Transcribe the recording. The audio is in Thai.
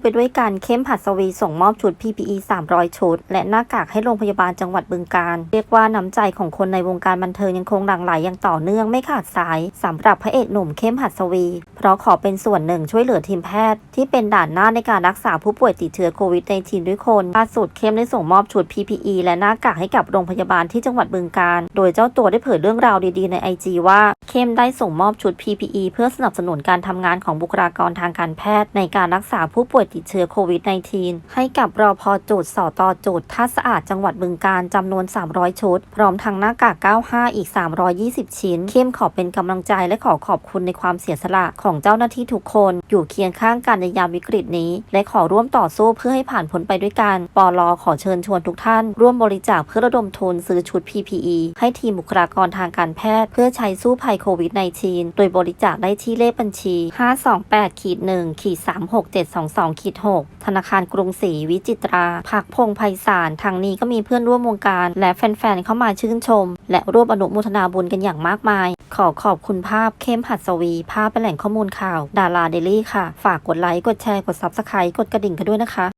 ไปด้วยกันเข้มผัดสวีส่งมอบชุด PPE 300 ชุด และหน้ากากให้โรงพยาบาลจังหวัดบึงกาฬเรียกว่าน้ำใจของคนในวงการบันเทิงยังคงหลั่งไหลอย่างต่อเนื่องไม่ขาดสายสำหรับพระเอกหนุ่มเข้มผัดสวี เพราะขอเป็นส่วนหนึ่งช่วยเหลือทีมแพทย์ ที่เป็นด่านหน้าในการรักษาผู้ป่วยติดเชื้อโควิด -19 ด้วยคนล่าสุดเข้มได้ส่งมอบชุด PPE และหน้ากากให้กับโรงพยาบาลที่จังหวัดบึงกาฬโดยเจ้าตัวได้เผยเรื่องราวดีๆ ใน IG ว่าเข้มได้ส่งมอบชุด PPE เพื่อสนับสนุนการทำงานของบุคลากรทางการแพทย์ ในการรักษาผู้ป่วยติดเชื้อโควิด -19 ให้กับรอพอจุดสอตอจุดท่าสะอาดจังหวัดบึงกาฬจำนวน 300 ชุด พร้อมทั้งหน้ากาก 95 อีก 320 ชิ้น เข้มขอเป็นกำลังใจและขอขอบคุณในความเสียสละของเจ้าหน้าที่ทุกคน อยู่เคียงข้างกันในยามวิกฤตนี้ และขอร่วมต่อสู้เพื่อให้ผ่านพ้นไปด้วยกันปอลอขอเชิญชวนทุกท่าน ร่วมบริจาคเพื่อระดมทุนซื้อชุด PPE ให้ทีมบุคลากรทางการแพทย์ เพื่อใช้สู้ภัยโควิด -19 โดยบริจาคได้ที่เลขบัญชี 528-1-36722ขีด6ธนาคารกรุงศรีวิจิตราพักพงไพศาลทางนี้ก็มีเพื่อนร่วมวงการ และแฟนๆเข้ามาชื่นชม และร่วมอนุโมทนาบุญกันอย่างมากมาย ขอขอบคุณภาพเข้มหัดสวี ภาพเป็นแหล่งข้อมูลข่าว ดาราเดลี่ค่ะ ฝากกดไลค์กดแชร์กดซับสไครต์กดกระดิ่งกันด้วยนะคะ